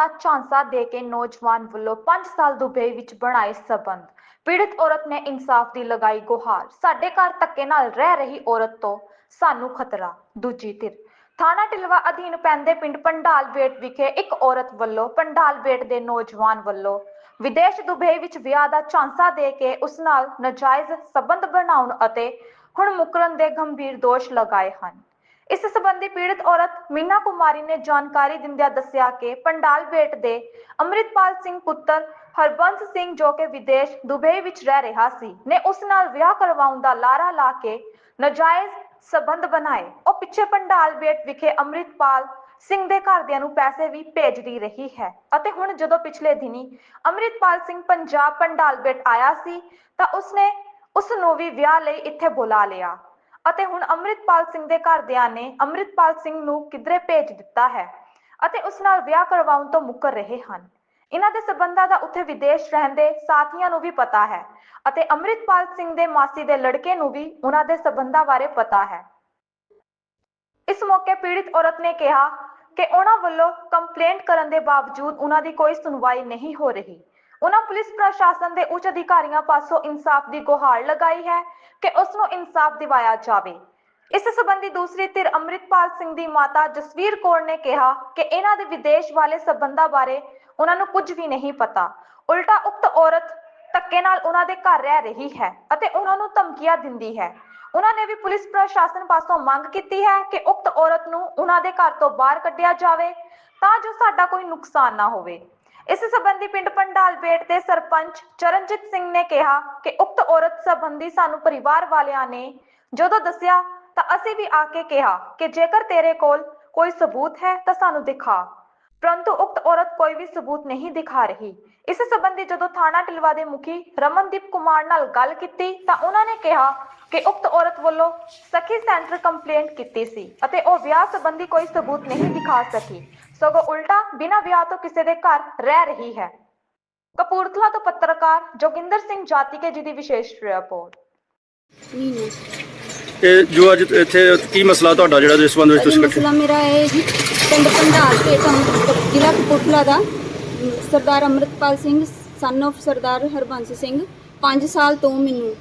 ਦਾ ਝਾਂਸਾ ਦੇ ਕੇ ਨੌਜਵਾਨ ਵੱਲੋਂ 5 ਸਾਲ ਦੁਬਈ ਵਿੱਚ ਬਣਾਏ ਸਬੰਧ। ਪੀੜਤ ਔਰਤ ਨੇ ਇਨਸਾਫ ਦੀ ਲਗਾਈ ਗੁਹਾਰ। ਸਾਡੇ ਘਰ ਧੱਕੇ ਨਾਲ ਰਹਿ ਰਹੀ ਔਰਤ ਤੋਂ ਸਾਨੂੰ ਖਤਰਾ। ਦੂਜੀ ਧਿਰ। ਥਾਣਾ ਟਿਲਵਾ ਅਧੀਨ ਪੈਂਦੇ ਪਿੰਡ ਪੰਡਾਲ ਬੇਟ ਵਿਖੇ ਇੱਕ ਔਰਤ ਵੱਲੋਂ ਪੰਡਾਲ ਬੇਟ ਦੇ ਨੌਜਵਾਨ ਵੱਲੋਂ ਵਿਦੇਸ਼ ਦੁਬਈ ਵਿੱਚ ਵਿਆਹ ਦਾ ਝਾਂਸਾ ਦੇ ਕੇ ਉਸ ਨਾਲ ਨਾਜਾਇਜ਼ ਸਬੰਧ ਬਣਾਉਣ ਅਤੇ ਹੁਣ ਮੁਕਰਨ ਦੇ ਗੰਭੀਰ ਦੋਸ਼ ਲਗਾਏ ਹਨ। ਇਸ ਸਬੰਧੀ ਪੀੜਤ ਔਰਤ ਮੀਨਾ ਕੁਮਾਰੀ ਨੇ ਜਾਣਕਾਰੀ ਦਿੰਦਿਆਂ ਦੱਸਿਆ ਕਿ ਪੰਡਾਲ ਬੇਟ ਦੇ ਅੰਮ੍ਰਿਤਪਾਲ ਸਿੰਘ ਪੁੱਤਰ ਹਰਬੰਸ ਸਿੰਘ ਜੋ ਕਿ ਵਿਦੇਸ਼ ਦੁਬਈ ਵਿੱਚ ਰਹਿ ਰਿਹਾ ਸੀ, ਨੇ ਉਸ ਨਾਲ ਵਿਆਹ ਕਰਵਾਉਣ ਦਾ ਲਾਰਾ ਲਾ ਕੇ ਨਾਜਾਇਜ਼ ਸਬੰਧ ਬਣਾਏ। ਉਹ ਪਿੱਛੇ ਪੰਡਾਲ ਬੇਟ ਵਿਖੇ ਅੰਮ੍ਰਿਤਪਾਲ ਸਿੰਘ ਦੇ ਘਰਦਿਆਂ ਨੂੰ ਪੈਸੇ ਵੀ ਭੇਜਦੀ ਰਹੀ ਹੈ ਅਤੇ ਹੁਣ ਜਦੋਂ ਪਿਛਲੇ ਦਿਨੀ ਅੰਮ੍ਰਿਤਪਾਲ ਸਿੰਘ ਪੰਜਾਬ ਪੰਡਾਲਬੇਟ ਆਇਆ ਸੀ, ਤਾਂ ਉਸਨੇ ਉਸ ਨੂੰ ਵੀ ਵਿਆਹ ਲਈ ਇੱਥੇ ਬੁਲਾ ਲਿਆ। ਅਤੇ ਹੁਣ ਅੰਮ੍ਰਿਤਪਾਲ ਸਿੰਘ ਦੇ ਘਰਦਿਆਂ ਨੇ ਅੰਮ੍ਰਿਤਪਾਲ ਸਿੰਘ ਨੂੰ ਕਿਧਰੇ ਭੇਜ ਦਿੱਤਾ ਹੈ? ਅਤੇ ਉਸ ਨਾਲ ਵਿਆਹ ਕਰਵਾਉਣ ਤੋਂ ਮੁੱਕਰ ਰਹੇ ਹਨ। ਇਹਨਾਂ ਦੇ ਸਬੰਧਾਂ ਦਾ ਉੱਥੇ ਵਿਦੇਸ਼ ਰਹਿੰਦੇ ਸਾਥੀਆਂ ਨੂੰ ਵੀ ਪਤਾ ਹੈ ਅਤੇ ਅੰਮ੍ਰਿਤਪਾਲ ਸਿੰਘ ਦੇ ਮਾਸੀ ਦੇ ਲੜਕੇ ਨੂੰ ਵੀ ਉਹਨਾਂ ਦੇ ਸਬੰਧਾਂ ਬਾਰੇ ਪਤਾ ਹੈ। ਇਸ ਮੌਕੇ ਪੀੜਿਤ ਔਰਤ ਨੇ ਕਿਹਾ ਕਿ ਉਹਨਾਂ ਵੱਲੋਂ ਕੰਪਲੇਂਟ ਕਰਨ ਦੇ ਬਾਵਜੂਦ ਉਹਨਾਂ ਦੀ ਕੋਈ ਸੁਣਵਾਈ ਨਹੀਂ ਹੋ ਰਹੀ। ਉਹਨਾਂ ਪੁਲਿਸ ਪ੍ਰਸ਼ਾਸਨ ਦੇ ਉੱਚ ਅਧਿਕਾਰੀਆਂ ਪਾਸੋਂ ਇਨਸਾਫ ਦੀ ਗੁਹਾਰ ਲਗਾਈ ਹੈ ਕਿ ਉਸ ਨੂੰ ਇਨਸਾਫ ਦਿਵਾਇਆ ਜਾਵੇ। ਇਸ ਸੰਬੰਧੀ ਦੂਸਰੀ ਧਿਰ ਅੰਮ੍ਰਿਤਪਾਲ ਸਿੰਘ ਦੀ ਮਾਤਾ ਜਸਵੀਰ ਕੌਰ ਨੇ ਕਿਹਾ ਕਿ ਇਹਨਾਂ ਦੇ ਵਿਦੇਸ਼ ਵਾਲੇ ਸਬੰਧਾਂ ਬਾਰੇ ਉਹਨਾਂ ਨੂੰ ਕੁਝ ਵੀ ਨਹੀਂ ਪਤਾ। ਉਲਟਾ ਉਕਤ ਔਰਤ ਧੱਕੇ ਨਾਲ ਉਹਨਾਂ ਦੇ ਘਰ ਰਹਿ ਰਹੀ ਹੈ ਅਤੇ ਉਹਨਾਂ ਨੂੰ ਧਮਕੀਆਂ ਦਿੰਦੀ ਹੈ। ਉਹਨਾਂ ਨੇ ਵੀ ਪੁਲਿਸ ਪ੍ਰਸ਼ਾਸਨ ਪਾਸੋਂ ਮੰਗ ਕੀਤੀ ਹੈ ਕਿ ਉਕਤ ਔਰਤ ਨੂੰ ਉਹਨਾਂ ਦੇ ਘਰ ਤੋਂ ਬਾਹਰ ਕੱਢਿਆ ਜਾਵੇ ਤਾਂ ਜੋ ਸਾਡਾ ਕੋਈ ਨੁਕਸਾਨ ਨਾ ਹੋਵੇ। ਇਸ ਸੰਬੰਧੀ ਪਿੰਡ ਪੰਡਾਲ ਬੇਟ ਦੇ ਸਰਪੰਚ ਚਰਨਜੀਤ ਸਿੰਘ ਨੇ ਕਿਹਾ ਕਿ ਉਕਤ ਔਰਤ ਸੰਬੰਧੀ ਸਾਨੂੰ ਪਰਿਵਾਰ ਵਾਲਿਆਂ ਨੇ ਜਦੋਂ ਦੱਸਿਆ ਤਾਂ ਅਸੀਂ ਵੀ ਆ ਕੇ ਕਿਹਾ ਕਿ ਜੇਕਰ ਤੇਰੇ ਕੋਲ ਕੋਈ ਸਬੂਤ ਹੈ ਤਾਂ ਸਾਨੂੰ ਦਿਖਾ। ਪਰੰਤੂ ਉਕਤ ਔਰਤ ਕੋਈ ਵੀ ਸਬੂਤ ਨਹੀਂ ਦਿਖਾ ਰਹੀ। ਇਸ ਸੰਬੰਧੀ ਜਦੋਂ ਥਾਣਾ ਟਿਲਵਾ ਦੇ ਮੁਖੀ ਰਮਨਦੀਪ ਕੁਮਾਰ ਨਾਲ ਗੱਲ ਕੀਤੀ ਤਾਂ ਉਹਨਾਂ ਨੇ ਕਿਹਾ ਕਿ ਉਕਤ ਔਰਤ ਵੱਲੋਂ ਸਖੀ ਸੈਂਟਰ ਕੰਪਲੇਂਟ ਕੀਤੀ ਸੀ ਅਤੇ ਉਹ ਵਿਆਹ ਸੰਬੰਧੀ ਕੋਈ ਸਬੂਤ ਨਹੀਂ ਦਿਖਾ ਸਕੀ। ਸਗੋਂ ਉਲਟਾ ਬਿਨਾਂ ਵਿਆਹ ਤੋਂ ਕਿਸੇ ਦੇ ਘਰ ਰਹਿ ਰਹੀ ਹੈ। ਕਪੂਰਥਲਾ ਤੋਂ ਪੱਤਰਕਾਰ ਜੋਗਿੰਦਰ ਸਿੰਘ ਜਾਤੀਕੇ ਜੀ ਦੀ ਵਿਸ਼ੇਸ਼ ਰਿਪੋਰਟ। ਇਹ ਜੋ ਅੱਜ ਇੱਥੇ ਕੀ ਮਸਲਾ ਤੁਹਾਡਾ ਜਿਹੜਾ ਜਿਸ ਸੰਬੰਧ ਵਿੱਚ ਇਹ ਤੁਸੀਂ ਇਕੱਠੇ ਮਸਲਾ ਮੇਰਾ ਹੈ ਜੀ ਪਿੰਡ ਪੰਡਾਲ ਤੇ ਜ਼ਿਲ੍ਹਾ ਕਪੂਰਥਲਾ ਦਾ। ਸਰਦਾਰ ਅੰਮ੍ਰਿਤਪਾਲ ਸਿੰਘ ਸਨ of ਸਰਦਾਰ ਹਰਬੰਸ ਸਿੰਘ 5 ਸਾਲ ਤੋਂ ਮੈਨੂੰ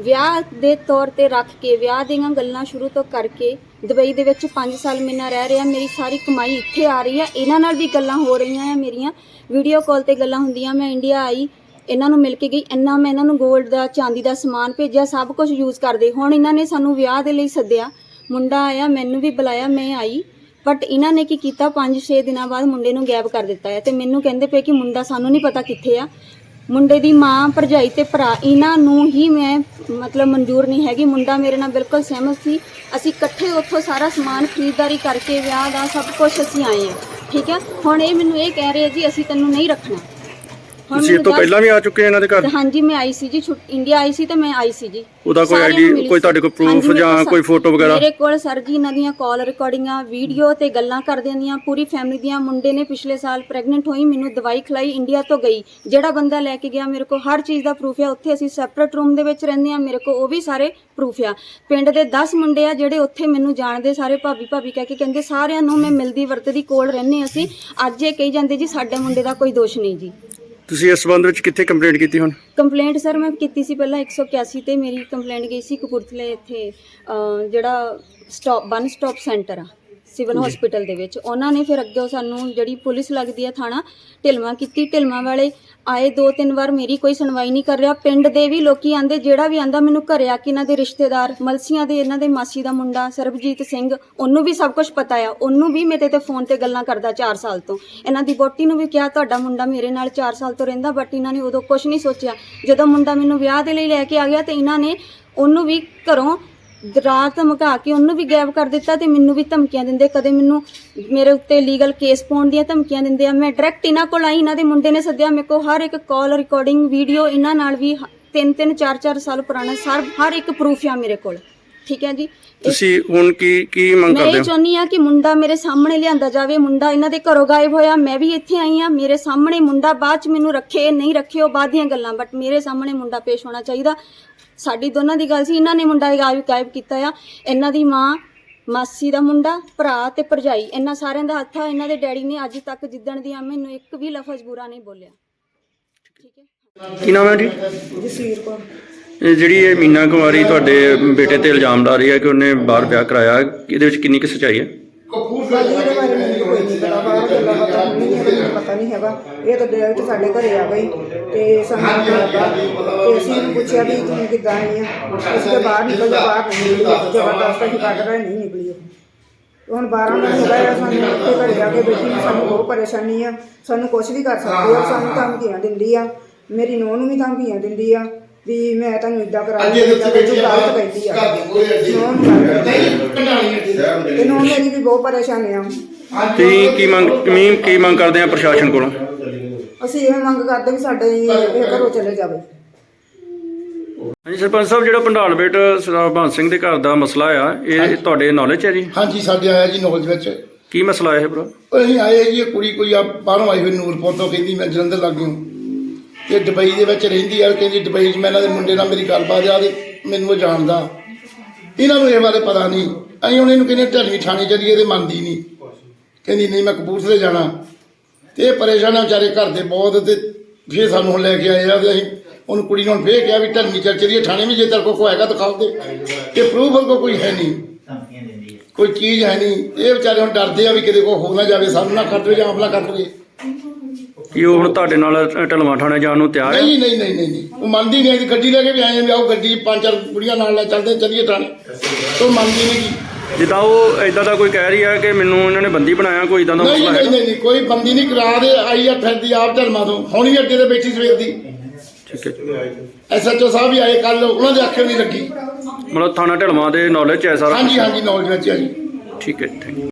ਵਿਆਹ ਦੇ ਤੌਰ ਤੇ ਰੱਖ ਕੇ, ਵਿਆਹ ਦੀਆਂ ਗੱਲਾਂ ਸ਼ੁਰੂ ਤੋਂ ਕਰਕੇ ਦੁਬਈ ਦੇ ਵਿੱਚ 5 ਸਾਲ ਮੇਰੇ ਨਾਲ ਰਹਿ ਰਿਹਾ, ਮੇਰੀ ਸਾਰੀ ਕਮਾਈ ਇੱਥੇ ਆ ਰਹੀ ਹੈ ਇਹਨਾਂ ਨਾਲ ਵੀ ਗੱਲਾਂ ਹੋ ਰਹੀਆਂ ਆ ਮੇਰੀਆਂ। ਵੀਡੀਓ ਕਾਲ ਤੇ ਗੱਲਾਂ ਹੁੰਦੀਆਂ, ਮੈਂ ਇੰਡੀਆ ਆਈ, ਇਹਨਾਂ ਨੂੰ ਮਿਲ ਕੇ ਗਈ, ਇੰਨਾ ਮੈਂ ਇਹਨਾਂ ਨੂੰ 골ਡ ਦਾ, ਚਾਂਦੀ ਦਾ ਸਮਾਨ ਭੇਜਿਆ, ਸਭ ਕੁਝ ਯੂਜ਼ ਕਰਦੇ। ਹੁਣ ਇਹਨਾਂ ਨੇ ਸਾਨੂੰ ਵਿਆਹ ਦੇ ਲਈ ਸੱਦਿਆ, ਮੁੰਡਾ ਆਇਆ, ਮੈਨੂੰ ਵੀ ਬੁਲਾਇਆ, ਮੈਂ ਆਈ। ਬਟ ਇਹਨਾਂ ਨੇ ਕੀ ਕੀਤਾ? 5-6 ਦਿਨਾਂ ਬਾਅਦ ਮੁੰਡੇ ਨੂੰ ਗਾਇਬ ਕਰ ਦਿੱਤਾ ਹੈ ਤੇ ਮੈਨੂੰ ਕਹਿੰਦੇ ਪਏ ਕਿ ਮੁੰਡਾ ਸਾਨੂੰ ਨਹੀਂ ਪਤਾ ਕਿੱਥੇ ਆ। ਮੁੰਡੇ ਦੀ ਮਾਂ, ਭਰਜਾਈ ਤੇ ਭਰਾ, ਇਹਨਾਂ ਨੂੰ ਹੀ ਮੈਂ ਮਤਲਬ ਮਨਜ਼ੂਰ ਨਹੀਂ ਹੈਗੀ। ਮੁੰਡਾ ਮੇਰੇ ਨਾਲ ਬਿਲਕੁਲ ਸਹਿਮਤ ਸੀ। ਅਸੀਂ ਇਕੱਠੇ ਉੱਥੋਂ ਸਾਰਾ ਸਮਾਨ ਖਰੀਦਦਾਰੀ ਕਰਕੇ, ਵਿਆਹ ਦਾ ਸਭ ਕੁਝ ਅਸੀਂ ਆਏ ਹਾਂ। ਠੀਕ ਹੈ? ਹੁਣ ਇਹ ਮੈਨੂੰ ਇਹ ਕਹਿ ਰਹੇ ਜੀ, ਅਸੀਂ ਤੈਨੂੰ ਨਹੀਂ ਰੱਖਣਾ। ਤੁਸੀਂ ਇਹ ਤੋਂ ਪਹਿਲਾਂ ਵੀ ਆ ਚੁੱਕੇ ਇਹਨਾਂ ਦੇ ਘਰ? ਹਾਂਜੀ ਮੈਂ ਆਈ ਸੀ ਜੀ ਇੰਡੀਆ ਆਈ ਸੀ ਤੇ ਮੈਂ ਆਈ ਸੀ ਜੀ। ਉਹਦਾ ਕੋਈ ਮਿਲੀ ਕੋਈ। ਤੁਹਾਡੇ ਕੋਲ ਮੇਰੇ ਜਾਂ ਕੋਈ photo ਵਗੈਰਾ? ਮੇਰੇ ਕੋਲ ਸਰ ਜੀ ਇਹਨਾਂ ਦੀਆਂ ਕਾਲ ਰਿਕਾਰਡਿੰਗਾਂ ਵੀਡੀਓ ਤੇ ਗੱਲਾਂ ਕਰਦਿਆਂ ਦੀਆਂ ਪੂਰੀ ਫੈਮਿਲੀ ਦੀਆਂ ਮੁੰਡੇ ਨੇ ਪਿਛਲੇ ਸਾਲ ਪ੍ਰੈਗਨੈਂਟ ਹੋਈ ਮੈਨੂੰ ਦਵਾਈ ਖਲਾਈ ਇੰਡੀਆ ਤੋਂ ਗਈ। ਜਿਹੜਾ ਬੰਦਾ ਲੈ ਕੇ ਗਿਆ ਮੇਰੇ ਕੋਲ ਹਰ ਚੀਜ਼ ਦਾ ਪ੍ਰੂਫ ਹੈ ਉੱਥੇ ਅਸੀਂ ਸੈਪਰੇਟ ਰੂਮ ਦੇ ਵਿੱਚ ਰਹਿੰਦੇ ਆ ਮੇਰੇ ਕੋਲ ਉਹ ਵੀ ਸਾਰੇ ਪ੍ਰੂਫ ਆ। ਪਿੰਡ ਦੇ 10 ਮੁੰਡੇ ਆ ਜਿਹੜੇ ਉੱਥੇ ਮੈਨੂੰ ਜਾਣਦੇ ਸਾਰੇ ਭਾਬੀ ਭਾਬੀ ਕਹਿ ਕੇ ਕਹਿੰਦੇ ਸਾਰਿਆਂ ਨੂੰ ਮੈਂ ਮਿਲਦੀ ਵਰਤਦੀ ਕੋਲ ਰਹਿੰਦੇ ਅਸੀਂ। ਅੱਜ ਇਹ ਕਹੀ ਜਾਂਦੇ ਜੀ ਸਾਡੇ ਮੁੰਡੇ ਦਾ ਕੋਈ ਦੋਸ਼ ਨਹੀਂ ਜੀ। ਤੁਸੀਂ ਇਸ ਸੰਬੰਧ ਵਿੱਚ ਕਿੱਥੇ ਕੰਪਲੇਂਟ ਕੀਤੀ ਹੁਣ? ਕੰਪਲੇਂਟ ਸਰ ਮੈਂ ਕੀਤੀ ਸੀ ਪਹਿਲਾਂ 181 ਤੇ ਮੇਰੀ ਕੰਪਲੇਂਟ ਗਈ ਸੀ ਕਪੂਰਥਲੇ ਇੱਥੇ ਅਹ, ਜਿਹੜਾ ਸਟਾਪ ਵਨ ਸਟਾਪ ਸੈਂਟਰ ਆ। ਸਿਵਲ ਹਸਪੀਟਲ ਦੇ ਵਿੱਚ। ਉਹਨਾਂ ਨੇ ਫਿਰ ਅੱਗੇ ਸਾਨੂੰ ਜਿਹੜੀ ਪੁਲਿਸ ਲੱਗਦੀ ਆ ਥਾਣਾ ਢਿਲਮਾ ਕੀਤੀ। ਢਿਲਮਾ ਵਾਲੇ ਆਏ ਦੋ ਤਿੰਨ ਵਾਰ ਮੇਰੀ ਕੋਈ ਸੁਣਵਾਈ ਨਹੀਂ ਕਰ ਰਿਹਾ। ਪਿੰਡ ਦੇ ਵੀ ਲੋਕੀ ਆਂਦੇ ਜਿਹੜਾ ਵੀ ਆਂਦਾ ਮੈਨੂੰ ਘਰੇ ਆ ਕੇ ਇਹਨਾਂ ਦੇ ਰਿਸ਼ਤੇਦਾਰ ਮਲਸੀਆਂ ਦੇ ਇਹਨਾਂ ਦੇ ਮਾਸੀ ਦਾ ਮੁੰਡਾ ਸਰਬਜੀਤ ਸਿੰਘ ਉਹਨੂੰ ਵੀ ਸਭ ਕੁਝ ਪਤਾ ਆ। ਉਹਨੂੰ ਵੀ ਮੇਰੇ ਤੇ ਫੋਨ ਤੇ ਗੱਲਾਂ ਕਰਦਾ 4 ਸਾਲ ਤੋਂ। ਇਹਨਾਂ ਦੀ ਬੋਟੀ ਨੂੰ ਵੀ ਕਿਹਾ ਤੁਹਾਡਾ ਮੁੰਡਾ ਮੇਰੇ ਨਾਲ 4 ਸਾਲ ਤੋਂ ਰਹਿੰਦਾ ਬਟ ਇਹਨਾਂ ਨੇ ਉਦੋਂ ਕੁਝ ਨਹੀਂ ਸੋਚਿਆ। ਜਦੋਂ ਮੁੰਡਾ ਮੈਨੂੰ ਵਿਆਹ ਦੇ ਲਈ ਲੈ ਕੇ ਆ ਗਿਆ ਤੇ ਇਹਨਾਂ ਨੇ ਉਹਨੂੰ ਵੀ ਘਰੋਂ ਰਾਤ ਧਮਕਾ ਕੇ ਉਹਨੂੰ ਵੀ ਗਾਇਬ ਕਰ ਦਿੱਤਾ ਤੇ ਮੈਨੂੰ ਵੀ ਧਮਕੀਆਂ ਦਿੰਦੇ। ਕਦੇ ਮੈਨੂੰ ਮੇਰੇ ਉੱਤੇ ਲੀਗਲ ਕੇਸ ਪਾਉਣ ਦੀਆਂ ਧਮਕੀਆਂ ਦਿੰਦੇ ਆ। ਮੈਂ ਡਾਇਰੈਕਟ ਇਹਨਾਂ ਕੋਲ ਆਈ ਇਹਨਾਂ ਦੇ ਮੁੰਡੇ ਨੇ ਸੱਦਿਆ। ਮੇਰੇ ਕੋਲ ਹਰ ਇੱਕ ਕਾਲ ਰਿਕਾਰਡਿੰਗ ਵੀਡੀਓ ਇਹਨਾਂ ਨਾਲ ਵੀ ਤਿੰਨ ਤਿੰਨ ਚਾਰ ਚਾਰ ਸਾਲ ਪੁਰਾਣਾ ਸਰ ਹਰ ਇੱਕ ਪ੍ਰੂਫ ਆ ਮੇਰੇ ਕੋਲ। ਠੀਕ ਹੈ ਜੀ? ਤੁਸੀਂ ਹੁਣ ਕੀ ਕੀ ਮੰਗ ਮੈਂ ਕਰਦੇ ਇਹ ਹੋ? ਚਾਹੁੰਦੀ ਆ ਕਿ ਮੁੰਡਾ ਮੇਰੇ ਸਾਹਮਣੇ ਲਿਆਂਦਾ ਜਾਵੇ। ਮੁੰਡਾ ਇਹਨਾਂ ਦੇ ਘਰੋਂ ਗਾਇਬ ਹੋਇਆ। ਮੈਂ ਵੀ ਇੱਥੇ ਆਈ ਆ ਮੇਰੇ ਸਾਹਮਣੇ ਮੁੰਡਾ ਬਾਅਦ ਚ ਮੈਨੂੰ ਰੱਖੇ ਨਹੀਂ ਰੱਖੇ ਉਹ ਬਾਅਦ ਦੀਆਂ ਗੱਲਾਂ। ਬਟ ਮੇਰੇ ਸਾਹਮਣੇ ਮੁੰਡਾ ਪੇਸ਼ ਹੋਣਾ ਚਾਹੀਦਾ। ਸਾਡੀ ਦੋਨਾਂ ਦੀ ਗੱਲ ਸੀ ਇਹਨਾਂ ਨੇ ਮੁੰਡਾ ਗਾਇਬ ਗਾਇਬ ਕੀਤਾ ਆ। ਇਹਨਾਂ ਦੀ ਮਾਂ ਮਾਸੀ ਦਾ ਮੁੰਡਾ ਭਰਾ ਤੇ ਭਰਜਾਈ ਇਹਨਾਂ ਸਾਰਿਆਂ ਦਾ ਹੱਥ ਆ ਇਹਨਾਂ ਦੇ ਡੈਡੀ ਨੇ ਅੱਜ ਤੱਕ ਜਿੱਦਣ ਦੀ ਆ ਮੈਨੂੰ ਇੱਕ ਵੀ ਲਫ਼ਜ਼ ਬੁਰਾ ਨਹੀਂ ਬੋਲਿਆ। ਠੀਕ ਹੈ? ਕੀ ਨਾਮ ਹੈ ਜੀ? ਜਸਵੀਰ ਕੌਰ। ਇਹ ਜਿਹੜੀ ਇਹ ਮੀਨਾ ਕੁਮਾਰੀ ਤੁਹਾਡੇ ਬੇਟੇ ਤੇ ਇਲਜ਼ਾਮ ਲਾ ਰਹੀ ਹੈ ਕਿ ਉਹਨੇ ਬਾਹਰ ਵਿਆਹ ਕਰਾਇਆ ਇਹਦੇ ਵਿੱਚ ਕਿੰਨੀ ਕੁ ਸੱਚਾਈ ਹੈ? ਭਾਜੀ ਇਹਦੇ ਬਾਰੇ ਮੈਨੂੰ ਕੋਈ ਨਹੀਂ ਪਤਾ ਬਾਹਰ ਗੱਲਾਂ ਪਤਾ ਨਹੀਂ ਹੈ ਮੈਨੂੰ ਪਤਾ ਨਹੀਂ ਹੈਗਾ। ਇਹ ਤਾਂ ਡਾਇਰੈਕਟ ਸਾਡੇ ਘਰੇ ਆ ਗਈ ਤੇ ਸਾਨੂੰ ਪਤਾ ਲੱਗਾ ਤੇ ਅਸੀਂ ਇਹਨੂੰ ਪੁੱਛਿਆ ਵੀ ਤੂੰ ਕਿੱਦਾਂ ਆਈ ਆ? ਅਸੀਂ ਕਿਹਾ ਬਾਹਰ ਨਿਕਲ ਜਾ ਬਾਹਰ ਨਹੀਂ ਨਿਕਲੀ ਜ਼ਬਰਦਸਤ ਅਸੀਂ ਕੱਢ ਰਹੇ ਨਹੀਂ ਨਿਕਲੀ ਉਹ ਹੁਣ 12 ਮਹੀਨੇ ਹੋ ਗਏ ਆ ਸਾਨੂੰ ਇੱਥੇ ਘਰੇ ਆ ਕੇ ਬੈਠੀ ਨੂੰ ਸਾਨੂੰ ਬਹੁਤ ਪਰੇਸ਼ਾਨੀ ਆ। ਸਾਨੂੰ ਕੁਝ ਵੀ ਕਰ ਸਕਦੀ ਆ ਸਾਨੂੰ ਧਮਕੀਆਂ ਦਿੰਦੀ ਆ। ਮੇਰੀ ਨੂੰਹ ਨੂੰ ਵੀ ਧਮਕੀਆਂ ਦਿੰਦੀ ਆ ਵੀ ਮੈਂ ਤੁਹਾਨੂੰ ਇਦਾਂ ਕਰਾ ਅੱਜ ਦੂੰਗੀ ਇਹਦੇ ਇਦਾਂ ਵਿੱਚ ਵਿੱਚ ਗਲਤ ਕਹਿੰਦੀ ਆ। ਹੈ। ਨੂੰਹ ਨੂੰ ਨੂੰਹ ਮੇਰੀ ਵੀ ਬਹੁਤ ਪਰੇਸ਼ਾਨ ਆ। ਤੁਸੀਂ ਕੀ ਮੰਗ ਕੀ ਕੀ ਮੰਗ ਕਰਦੇ ਆ ਪ੍ਰਸ਼ਾਸਨ ਕੋਲੋਂ? ਅਸੀਂ ਇਹ ਮੰਗ ਕਰਦੇ ਵੀ ਸਾਡੇ ਇਹ ਘਰੋਂ ਚਲੇ ਜਾਵੇ। ਹਾਂਜੀ ਸਰਪੰਚ ਸਾਹਿਬ ਜਿਹੜਾ ਪੰਡਾਲ ਬੇਟ ਸਰਦਾਰ ਭਗਤ ਸਿੰਘ ਦੇ ਘਰ ਦਾ ਮਸਲਾ ਆ ਇਹ ਤੁਹਾਡੇ ਨੌਲੇਜ ਹੈ ਜੀ? ਹਾਂਜੀ ਸਾਡੇ ਆਇਆ ਜੀ ਨੌਲੇਜ ਵਿੱਚ। ਕੀ ਮਸਲਾ ਹੈ ਬ్రో ਅਸੀਂ ਆਏ ਜੀ ਇਹ ਕੁੜੀ ਕੋਈ ਆ ਬਾਹਰੋਂ ਆਈ ਹੋਈ ਨੂਰਪੁਰ ਤੋਂ ਕਹਿੰਦੀ ਮੈਂ ਜਲੰਧਰ ਲੱਗ ਗਈ ਤੇ ਦੁਬਈ ਦੇ ਵਿੱਚ ਰਹਿੰਦੀ ਆ ਕਹਿੰਦੀ ਦੁਬਈ 'ਚ ਮੈਂ ਇਹਨਾਂ ਦੇ ਮੁੰਡੇ ਨਾਲ ਮੇਰੀ ਗੱਲਬਾਤ ਆ ਤੇ ਮੈਨੂੰ ਉਹ ਜਾਣਦਾ। ਇਹਨਾਂ ਨੂੰ ਇਹ ਬਾਰੇ ਪਤਾ ਨਹੀਂ। ਅਸੀਂ ਹੁਣ ਇਹਨੂੰ ਕਹਿੰਦੇ ਢਲਵੀਂ ਥਾਣੇ ਚਲੀਏ ਤੇ ਮੰਨਦੀ ਨਹੀਂ। ਕਹਿੰਦੀ ਨਹੀਂ ਮੈਂ ਕਪੂਰਥਲੇ ਜਾਣਾ। ਤੇ ਇਹ ਪਰੇਸ਼ਾਨ ਆ ਵਿਚਾਰੇ ਘਰ ਦੇ ਬਹੁਤ ਤੇ ਫੇਰ ਸਾਨੂੰ ਹੁਣ ਲੈ ਕੇ ਆਏ ਆ ਤੇ ਅਸੀਂ ਉਹਨੂੰ ਕੁੜੀ ਨੂੰ ਹੁਣ ਫੇਰ ਕਿਹਾ ਵੀ ਢਲਵੀਂ ਚੱਲ ਚਲੀਏ ਥਾਣੇ ਵਿੱਚ ਜੇ ਤੇਰੇ ਕੋਲ ਕੋਈ ਹੈਗਾ ਦਿਖਾਓ ਤੇ। ਤੇ ਪ੍ਰੂਫ ਕੋ ਕੋਈ ਹੈ ਨਹੀਂ। ਕੋਈ ਚੀਜ਼ ਹੈ ਨਹੀਂ। ਇਹ ਵਿਚਾਰੇ ਹੁਣ ਡਰਦੇ ਆ ਵੀ ਕਿਤੇ ਕੋ ਹੋ ਨਾ ਜਾਵੇ ਸਾਨੂੰ ਨਾ ਕੱਟ ਜਾਂ ਆਪਣਾ ਕੱਟ ਲਵੇ ਕੀ ਉਹ ਹੁਣ ਤੁਹਾਡੇ ਨਾਲ ਢਲਵਾ ਥਾਣੇ ਜਾਣ ਨੂੰ ਤਿਆਰ ਹੈ ਨਹੀਂ ਨਹੀਂ ਨਹੀਂ ਨਹੀਂ ਨਹੀਂ। ਉਹ ਮੰਨਦੀ ਨਹੀਂ ਅਸੀਂ ਗੱਡੀ ਲੈ ਕੇ ਵੀ ਆਏ ਆ ਵੀ ਆਓ ਗੱਡੀ ਪੰਜ ਚਾਰ ਕੁੜੀਆਂ ਨਾਲ ਲੈ ਚੱਲਦੇ ਚਲੀਏ ਥਾਣੇ। ਤੋਂ ਮੰਨਦੀ ਨਹੀਂ। ਜਿੱਦਾਂ ਉਹ ਇਦਾਂ ਦਾ ਕੋਈ ਕਹਿ ਰਹੀ ਹੈ ਕਿ ਮੈਨੂੰ ਇਹਨਾਂ ਨੇ ਬੰਦੀ ਬਣਾਇਆ ਕੋਈ ਇਦਾਂ ਦਾ ਨਹੀਂ ਮਸਲਾ ਨਹੀਂ ਹੈ ਨਹੀਂ ਨਹੀਂ ਕੋਈ ਬੰਦੀ ਨਹੀਂ ਕਰਾ ਦੇ ਆਈ ਆ ਫਿਰਦੀ ਆਪ ਧਰਮਾਂ ਤੋਂ। ਹੁਣ ਵੀ ਅੱਡੇ ਤੇ ਬੈਠੀ ਸਵੇਰ ਦੀ। ਠੀਕ ਹੈ। ਐਸਐਚਓ ਸਾਹਿਬ ਵੀ ਆਏ ਕੱਲ ਉਹਨਾਂ ਦੇ ਅੱਖੇ ਨਹੀਂ ਲੱਗੀ। ਮਤਲਬ ਥਾਣਾ ਢਲਵਾ ਦੇ ਨੌਲੇਜ ਹੈ ਸਾਰਾ ਹਾਂਜੀ ਹਾਂਜੀ ਨੌਲੇਜ ਵਿੱਚ ਆ ਜੀ। ਠੀਕ ਹੈ ਥੈਂਕ ਯੂ